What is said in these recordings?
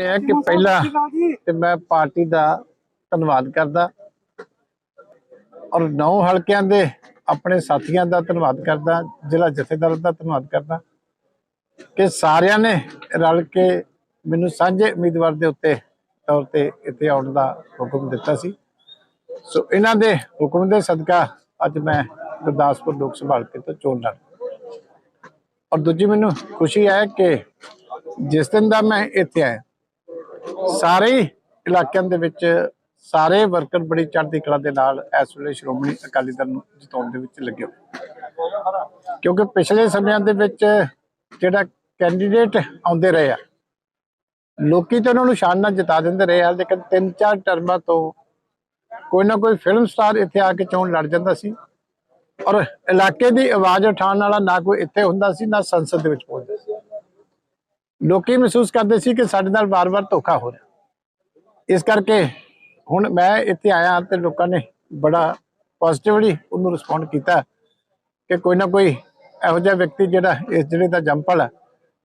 ਇਹ ਹੈ ਕਿ ਪਹਿਲਾਂ ਤੇ ਮੈਂ ਪਾਰਟੀ ਦਾ ਧੰਨਵਾਦ ਕਰਦਾ। ਔਰ ਨੌ ਹਲਕਿਆਂ ਦੇ ਆਪਣੇ ਸਾਥੀਆਂ ਦਾ ਧੰਨਵਾਦ ਕਰਦਾ, ਜ਼ਿਲ੍ਹਾ ਜਥੇਦਾਰ ਦਾ ਧੰਨਵਾਦ ਕਰਦਾ ਕਿ ਸਾਰਿਆਂ ਨੇ ਰਲ ਕੇ ਮੈਨੂੰ ਸਾਂਝੇ ਉਮੀਦਵਾਰ ਦੇ ਉੱਤੇ ਤੌਰ ਤੇ ਇੱਥੇ ਆਉਣ ਦਾ ਹੁਕਮ ਦਿੱਤਾ ਸੀ। ਸੋ ਇਹਨਾਂ ਦੇ ਹੁਕਮ ਦੇ ਸਦਕਾ ਅੱਜ ਮੈਂ ਗੁਰਦਾਸਪੁਰ ਲੋਕ ਸਭਾ ਹਲਕੇ ਤੋਂ ਚੋਣ ਲੜ ਔਰ ਦੂਜੀ ਮੈਨੂੰ ਖੁਸ਼ੀ ਹੈ ਕਿ ਜਿਸ ਦਿਨ ਦਾ ਮੈਂ ਇੱਥੇ ਆਇਆ ਸਾਰੇ ਇਲਾਕਿਆਂ ਦੇ ਵਿੱਚ ਸਾਰੇ ਵਰਕਰ ਬੜੀ ਚੜ੍ਹਦੀ ਕਲਾ ਦੇ ਨਾਲ ਇਸ ਵੇਲੇ ਸ਼੍ਰੋਮਣੀ ਅਕਾਲੀ ਦਲ ਨੂੰ ਜਿਤਾਉਣ ਦੇ ਵਿੱਚ ਲੱਗੇ ਕਿਉਂਕਿ ਪਿਛਲੇ ਸਮਿਆਂ ਦੇ ਵਿੱਚ ਜਿਹੜਾ ਕੈਂਡੀਡੇਟ ਆਉਂਦੇ ਰਹੇ ਆ, ਲੋਕੀ ਤਾਂ ਉਹਨਾਂ ਨੂੰ ਸ਼ਾਨ ਨਾਲ ਜਿਤਾ ਦਿੰਦੇ ਰਹੇ ਆ, ਲੇਕਿਨ ਤਿੰਨ ਚਾਰ ਟਰਮਾਂ ਤੋਂ ਕੋਈ ਨਾ ਕੋਈ ਫਿਲਮ ਸਟਾਰ ਇੱਥੇ ਆ ਕੇ ਚੋਣ ਲੜ ਜਾਂਦਾ ਸੀ ਔਰ ਇਲਾਕੇ ਦੀ ਆਵਾਜ਼ ਉਠਾਉਣ ਵਾਲਾ ਨਾ ਕੋਈ ਇੱਥੇ ਹੁੰਦਾ ਸੀ, ਨਾ ਸੰਸਦ ਦੇ ਵਿੱਚ ਪਹੁੰਚਦਾ ਸੀ। ਲੋਕੀ ਮਹਿਸੂਸ ਕਰਦੇ ਸੀ ਕਿ ਸਾਡੇ ਨਾਲ ਵਾਰ-ਵਾਰ ਧੋਖਾ ਹੋ ਰਿਹਾ। ਇਸ ਕਰਕੇ ਹੁਣ ਮੈਂ ਇੱਥੇ ਆਇਆ ਤੇ ਲੋਕਾਂ ਨੇ ਬੜਾ ਪੋਜ਼ਿਟਿਵਲੀ ਉਹਨੂੰ ਰਿਸਪੌਂਡ ਕੀਤਾ ਕਿ ਕੋਈ ਨਾ ਕੋਈ ਇਹੋ ਜਿਹਾ ਵਿਅਕਤੀ ਜਿਹੜਾ ਇਸ ਜ਼ਿਲ੍ਹੇ ਦਾ ਜੰਪਲ ਹੈ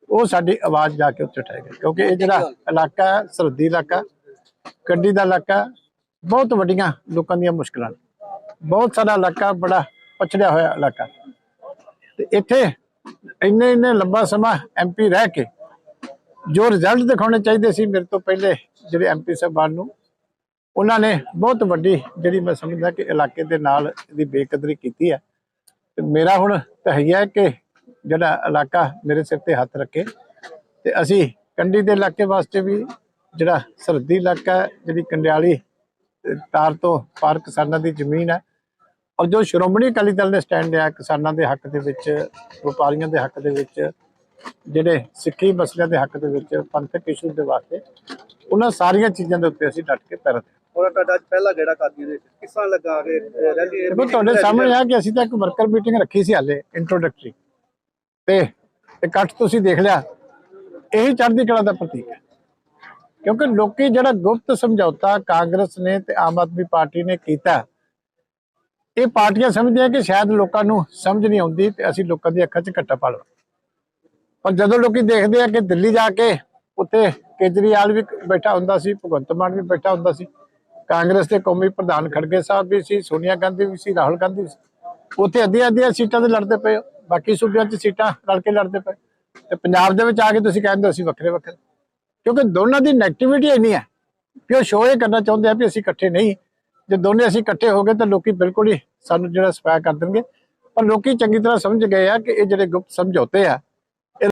ਉਹ ਸਾਡੀ ਆਵਾਜ਼ ਜਾ ਕੇ ਉੱਤੇ ਉਠਾਏਗਾ ਕਿਉਂਕਿ ਇਹ ਜਿਹੜਾ ਇਲਾਕਾ ਹੈ ਸਰਹੱਦੀ ਇਲਾਕਾ, ਗੱਡੀ ਦਾ ਇਲਾਕਾ, ਬਹੁਤ ਵੱਡੀਆਂ ਲੋਕਾਂ ਦੀਆਂ ਮੁਸ਼ਕਲਾਂ ਬਹੁਤ ਸਾਰਾ ਇਲਾਕਾ ਬੜਾ ਪਛੜਿਆ ਹੋਇਆ ਇਲਾਕਾ। ਤੇ ਇੱਥੇ ਇੰਨੇ ਇੰਨੇ ਲੰਬਾ ਸਮਾਂ ਐਮਪੀ ਰਹਿ ਕੇ ਜੋ ਰਿਜ਼ਲਟ ਦਿਖਾਉਣੇ ਚਾਹੀਦੇ ਸੀ ਮੇਰੇ ਤੋਂ ਪਹਿਲੇ ਜਿਹੜੇ ਐਮਪੀ ਸਾਹਿਬਾਨ ਨੂੰ, ਉਹਨਾਂ ਨੇ ਬਹੁਤ ਵੱਡੀ ਜਿਹੜੀ ਮੈਂ ਸਮਝਦਾ ਕਿ ਇਲਾਕੇ ਦੇ ਨਾਲ ਇਹਦੀ ਬੇਕਦਰੀ ਕੀਤੀ ਹੈ। ਤੇ ਮੇਰਾ ਹੁਣ ਤਹਈਆ ਕਿ ਜਿਹੜਾ ਇਲਾਕਾ ਮੇਰੇ ਸਿਰ ਤੇ ਹੱਥ ਰੱਖੇ ਤੇ ਅਸੀਂ ਕੰਡੀ ਦੇ ਇਲਾਕੇ ਵਾਸਤੇ ਵੀ ਜਿਹੜਾ ਸਰਹੱਦੀ ਇਲਾਕਾ ਜਿਹੜੀ ਕੰਡਿਆਲੀ ਤਾਰ ਤੋਂ ਪਾਰ ਕਿਸਾਨਾਂ ਦੀ ਜ਼ਮੀਨ ਹੈ, ਔਰ ਜੋ ਸ਼੍ਰੋਮਣੀ ਅਕਾਲੀ ਦਲ ਨੇ ਸਟੈਂਡ ਲਿਆ ਕਿਸਾਨਾਂ ਦੇ ਹੱਕ ਦੇ ਵਿੱਚ, ਵਪਾਰੀਆਂ ਦੇ ਹੱਕ ਦੇ ਵਿੱਚ ਜਿਹੜੇ ਸਿੱਖੀ ਮਸਲਿਆਂ ਦੇ ਹੱਕ ਦੇ ਵਿੱਚ ਪੰਥਕ ਇਸ਼ੂ ਦੇ ਵਾਸਤੇ ਉਹਨਾਂ ਸਾਰੀਆਂ ਚੀਜ਼ਾਂ ਦੇ ਉੱਤੇ ਅਸੀਂ ਡਟ ਕੇ ਪੈਰ ਉਹਨਾਂ ਤੁਹਾਡਾ ਅੱਜ ਪਹਿਲਾ ਗੇੜਾ ਕਾਦੀਆਂ ਦੇ ਕਿਸ ਲੱਗਾ ਕਿ ਰੈਲੀ ਦੇਖੋ ਤੁਹਾਡੇ ਸਾਹਮਣੇ ਆ ਕਿ ਅਸੀਂ ਤਾਂ ਇੱਕ ਵਰਕਰ ਮੀਟਿੰਗ ਰੱਖੀ ਸੀ ਹਾਲੇ ਇੰਟਰੋਡਕਟਰੀ ਤੇ ਇਕੱਠ ਤੁਸੀਂ ਦੇਖ ਲਿਆ ਇਹੀ ਚੜ੍ਹਦੀ ਕਲਾ ਦਾ ਪ੍ਰਤੀਕ ਹੈ। ਕਿਉਂਕਿ ਲੋਕੀ ਜਿਹੜਾ ਗੁਪਤ ਸਮਝੌਤਾ ਕਾਂਗਰਸ ਨੇ ਤੇ ਆਮ ਆਦਮੀ ਪਾਰਟੀ ਨੇ ਕੀਤਾ ਇਹ ਪਾਰਟੀਆਂ ਸਮਝਦੀਆਂ ਕਿ ਸ਼ਾਇਦ ਲੋਕਾਂ ਨੂੰ ਸਮਝ ਨਹੀਂ ਆਉਂਦੀ ਤੇ ਅਸੀਂ ਲੋਕਾਂ ਦੀ ਅੱਖਾਂ 'ਚ ਘੱਟਾ ਪਾ ਲਵਾਂ ਪਰ ਜਦੋਂ ਲੋਕੀ ਦੇਖਦੇ ਆ ਕਿ ਦਿੱਲੀ ਜਾ ਕੇ ਉੱਥੇ ਕੇਜਰੀਵਾਲ ਵੀ ਬੈਠਾ ਹੁੰਦਾ ਸੀ, ਭਗਵੰਤ ਮਾਨ ਵੀ ਬੈਠਾ ਹੁੰਦਾ ਸੀ, ਕਾਂਗਰਸ ਦੇ ਕੌਮੀ ਪ੍ਰਧਾਨ ਖੜਗੇ ਸਾਹਿਬ ਵੀ ਸੀ, ਸੋਨੀਆ ਗਾਂਧੀ ਵੀ ਸੀ, ਰਾਹੁਲ ਗਾਂਧੀ ਵੀ ਸੀ, ਉੱਥੇ ਅੱਧੀਆਂ ਅੱਧੀਆਂ ਸੀਟਾਂ ਤੇ ਲੜਦੇ ਪਏ ਬਾਕੀ ਸੂਬਿਆਂ 'ਚ ਸੀਟਾਂ ਰਲ ਕੇ ਲੜਦੇ ਪਏ ਤੇ ਪੰਜਾਬ ਦੇ ਵਿੱਚ ਆ ਕੇ ਤੁਸੀਂ ਕਹਿੰਦੇ ਹੋ ਅਸੀਂ ਵੱਖਰੇ ਵੱਖਰੇ ਕਿਉਂਕਿ ਦੋਨਾਂ ਦੀ ਨੈਗੇਟਿਵਿਟੀ ਇੰਨੀ ਹੈ ਕਿ ਉਹ ਸ਼ੋਅ ਇਹ ਕਰਨਾ ਚਾਹੁੰਦੇ ਆ ਵੀ ਅਸੀਂ ਇਕੱਠੇ ਨਹੀਂ। ਜੇ ਦੋਨੇ ਅਸੀਂ ਇਕੱਠੇ ਹੋ ਗਏ ਤਾਂ ਲੋਕੀ ਬਿਲਕੁਲ ਹੀ ਸਾਨੂੰ ਜਿਹੜਾ ਸਪਾਇ ਕਰ ਦੇਣਗੇ। ਪਰ ਲੋਕੀ ਚੰਗੀ ਤਰ੍ਹਾਂ ਸਮਝ ਗਏ ਆ ਕਿ ਇਹ ਜਿਹੜੇ ਗੁਪਤ ਸਮਝੌਤੇ ਆ